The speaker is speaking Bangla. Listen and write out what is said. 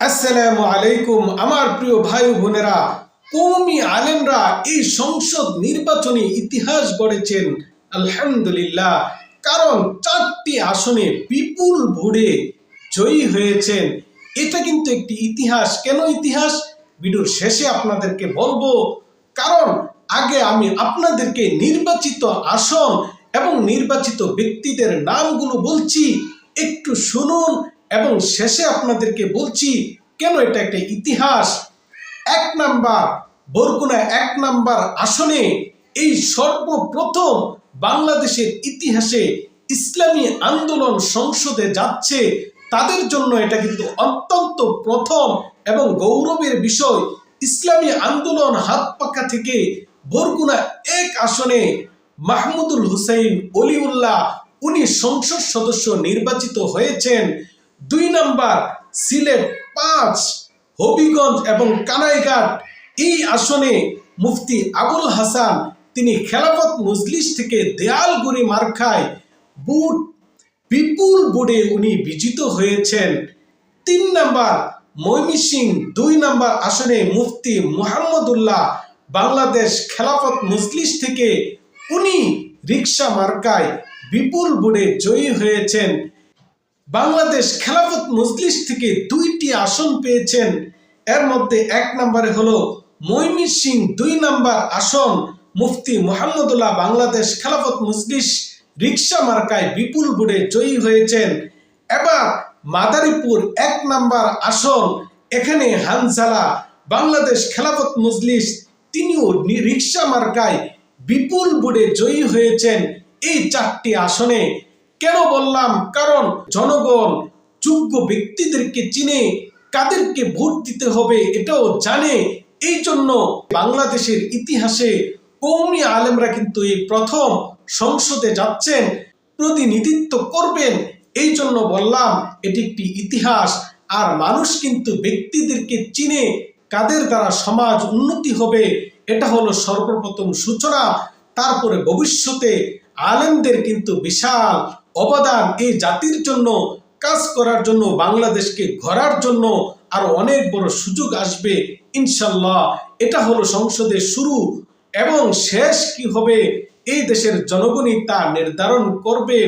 আসসালামু আলাইকুম, আমার প্রিয় ভাই বোনেরা। কৌমি আলেমরা এই সংসদ নির্বাচনে ইতিহাস গড়েছেন, আলহামদুলিল্লাহ। কারণ চারটি আসনে বিপুল ভোটে জয়ী হয়েছেন। এটা কিন্তু একটি ইতিহাস। কেন ইতিহাস? ভিডিওর শেষে আপনাদেরকে বলব, কারণ আগে আমি আপনাদেরকে নির্বাচিত আসন এবং নির্বাচিত ব্যক্তিদের নামগুলো বলছি। একটু শুনুন এবং শেষে আপনাদেরকে বলছি, কেন এটা একটা ইতিহাস? এক নাম্বার বরগুনা এক নাম্বার আসনে এই সর্বপ্রথম বাংলাদেশের ইতিহাসে ইসলামী আন্দোলন সংসদে যাচ্ছে। তাদের জন্য এটা কিন্তু অত্যন্ত প্রথম এবং গৌরবের বিষয়। ইসলামী আন্দোলন হাত পাকা থেকে বরগুনা এক আসনে মাহমুদুল হুসাইন অলিউল্লাহ, উনি সংসদ সদস্য নির্বাচিত হয়েছেন। দুই নাম্বার সিলেট পাঁচ, হবিগঞ্জ এবং কানাইঘাট। এই আসনে মুফতি আবুল হাসান, তিনি খেলাফত মজলিস থেকে দেয়ালগুড়ি মার্খায় বুট, বিপুল বোর্ডে উনি বিজিত হয়েছেন। তিন নাম্বার ময়মিসিং দুই নাম্বার আসনে মুফতি মোহাম্মদুল্লাহ, বাংলাদেশ খেলাফত মজলিস থেকে উনি রিক্সা মার্কায় বিপুল বোর্ডে জয়ী হয়েছেন। বাংলাদেশ খেলাফত মজলিস থেকে দুইটি আসন পেয়েছেন। এর মধ্যে এক নম্বরে হলো মইমির সিং, দুই নাম্বার আসন মুফতি মোহাম্মদুল্লাহ বাংলাদেশ খেলাফত মজলিস রিক্সা মার্কায় বিপুল বোর্ডে জয়ী হয়েছেন। এবার মাদারীপুর এক নাম্বার আসন, এখানে হানসালা বাংলাদেশ খেলাফত মজলিস তিনিও রিক্সা মার্কায় বিপুল বোর্ডে জয়ী হয়েছেন। এই চারটি আসনে কেন বললাম? কারণ জনগণ যোগ্য ব্যক্তিদেরকে চিনে কাদেরকে ভোট দিতে হবে এটাও জানে। এই জন্য বাংলাদেশের ইতিহাসে কৌমি আলেমরা কিন্তু এই প্রথম সংসদে যাচ্ছেন, প্রতিনিধিত্ব করবেন। এই জন্য বললাম, এটি একটি ইতিহাস। আর মানুষ কিন্তু ব্যক্তিদেরকে চিনে কাদের দ্বারা সমাজ উন্নতি হবে, এটা হলো সর্বপ্রথম সূচনা। তারপরে ভবিষ্যতে আলেমদের কিন্তু বিশাল অবদান এই জাতির জন্য, কাজ করার জন্য, বাংলাদেশকে ঘরার জন্য আরও অনেক বড় সুযোগ আসবে, ইনশাল্লাহ। এটা হলো সংসদের শুরু এবং শেষ কি হবে, এই দেশের জনগণই তা নির্ধারণ করবে।